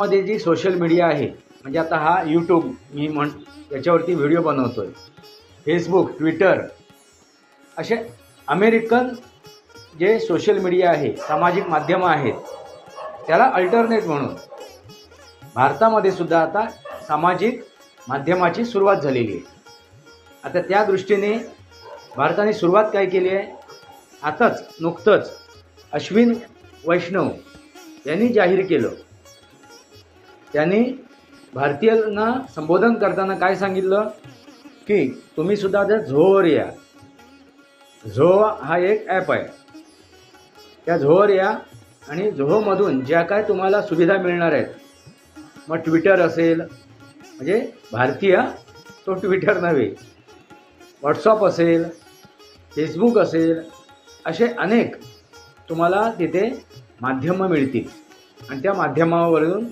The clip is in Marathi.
मध्ये जी सोशल मीडिया आहे म्हणजे आता हा यूट्यूब मी म्हण याच्यावरती व्हिडिओ बनवतो आहे फेसबुक ट्विटर असे अमेरिकन जे सोशल मीडिया आहे सामाजिक माध्यमं आहेत त्याला अल्टरनेट म्हणून. भारतामध्ये सुद्धा आता सामाजिक माध्यमाची सुरुवात झालेली आहे. आता त्या दृष्टीने भारताने सुरुवात काय केली आहे? आताच नुकतंच अश्विन वैष्णव यांनी जाहीर केलं. त्यांनी भारतीयांना संबोधन करताना काय सांगितलं? की तुम्ही सुद्धा त्या झोवर या. झो हा एक ॲप आहे. त्या झोवर या आणि झोमधून ज्या काय तुम्हाला सुविधा मिळणार आहेत. मग ट्विटर असेल म्हणजे भारतीय तो ट्विटर नव्हे. व्हॉट्सअप असेल फेसबुक असेल असे अनेक तुम्हाला तिथे माध्यमं मिळतील. आणि त्या माध्यमावरून